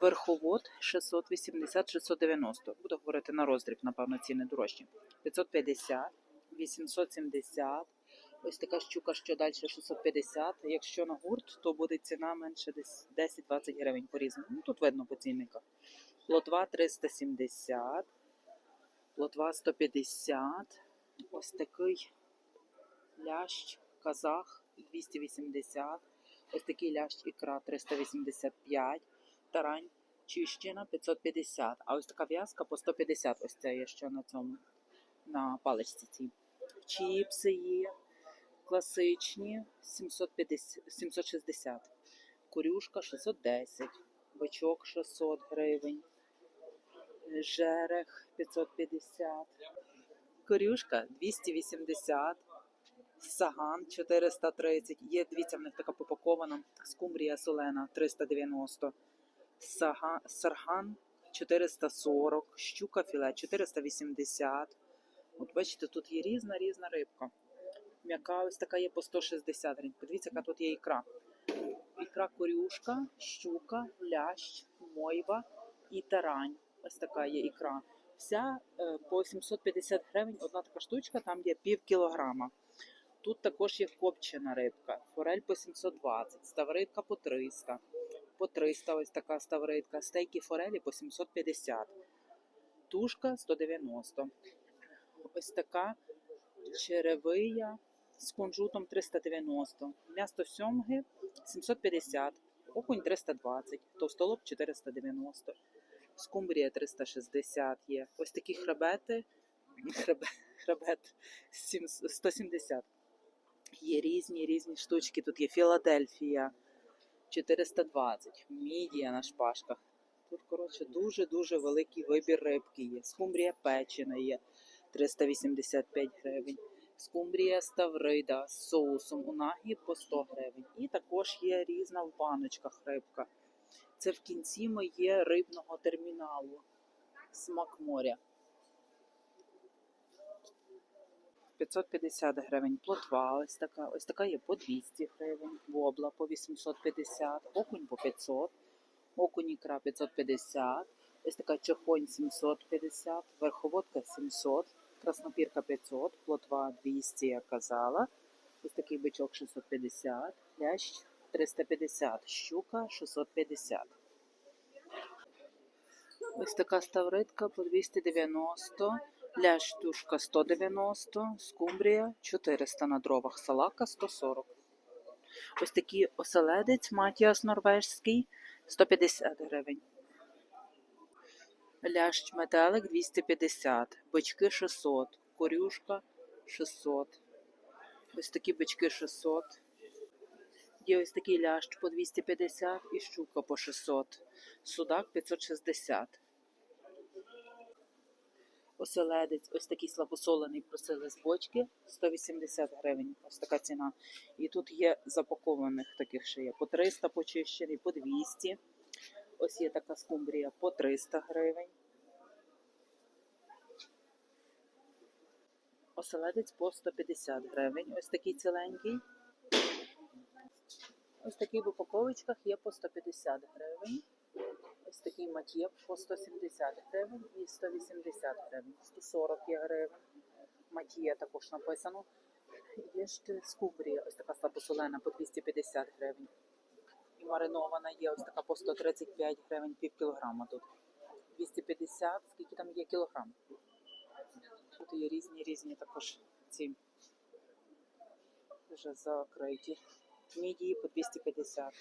Верховод 680-690. Буду говорити на роздріб, напевно, ціни дорожчі. 550, 870. Ось така щука, що далі 650. Якщо на гурт, то буде ціна менше десь 10-20 гривень по різному. Ну, тут видно по цінниках. Лотва 370, лотва 150. Ось такий лящ, казах 280. Ось такий лящ ікра 385, тарань чищена 550, а ось така в'язка по 150. Ось це є що на цьому, на паличці цій. Чіпси є класичні 750, 760, корюшка 610, бичок 600 гривень, жерех 550, корюшка 280, Саган 430. Є, дивіться, в них така попакована. Скумбрія солена 390. Сага, сарган 440. Щука філе 480. От бачите, тут є різна різна рибка. М'яка ось така є по 160 гривень. Подивіться, яка тут є ікра. Ікра корюшка, щука, лящ, мойва і тарань. Ось така є ікра. Вся е, по 750 гривень одна така штучка, там є пів кілограма. Тут також є копчена рибка, форель по 720, ставридка по 300, по 300 ось така ставридка, стейки форелі по 750, тушка 190. Ось така черевия з кунжутом 390, м'ясо сьомги 750, окунь 320, товстолоб 490, скумбрія 360 є. Ось такі хребети, хребет, хребет 170. Є різні різні штучки. Тут є Філадельфія 420, мідія на шпажках. Тут, коротше, дуже-дуже великий вибір рибки є. Скумбрія печена є 385 гривень. Скумбрія ставрида з соусом у нагі по 100 гривень. І також є різна в баночках рибка. Це в кінці моє рибного терміналу. Смак моря. 550 гривень, плотва ось така, ось така є по 200 гривень, вобла по 850, окунь по 500, окунь ікра 550, ось така чохонь 750, верховодка 700, краснопірка 500, плотва 200, я казала, ось такий бичок 650, лящ 350, щука 650. Ось така ставритка по 290, лящ тушка 190, скумбрія 400 на дровах, салака 140. Ось такий оселедець Матіас норвежський 150 гривень. Лящ метелик 250, бички 600, корюшка 600. Ось такі бички 600. Є ось такий лящ по 250 і щука по 600. Судак 560. Оселедець, ось такий слабосолений просили з бочки 180 гривень. Ось така ціна. І тут є запакованих таких ще є по 300 почищений, по 200. Ось є така скумбрія по 300 гривень. Оселедець по 150 гривень. Ось такий ціленький. Ось такий в упаковочках є по 150 гривень. Ось такий матєп по 170 гривень і 180 гривень. 140 є гривень. Матія також написано. Є ще скумбрія, ось така слабосолена по 250 гривень. І маринована є ось така по 135 гривень, пів кілограма тут. 250, скільки там є кілограм. Тут є різні різні також ці вже закриті. Мідії по 250.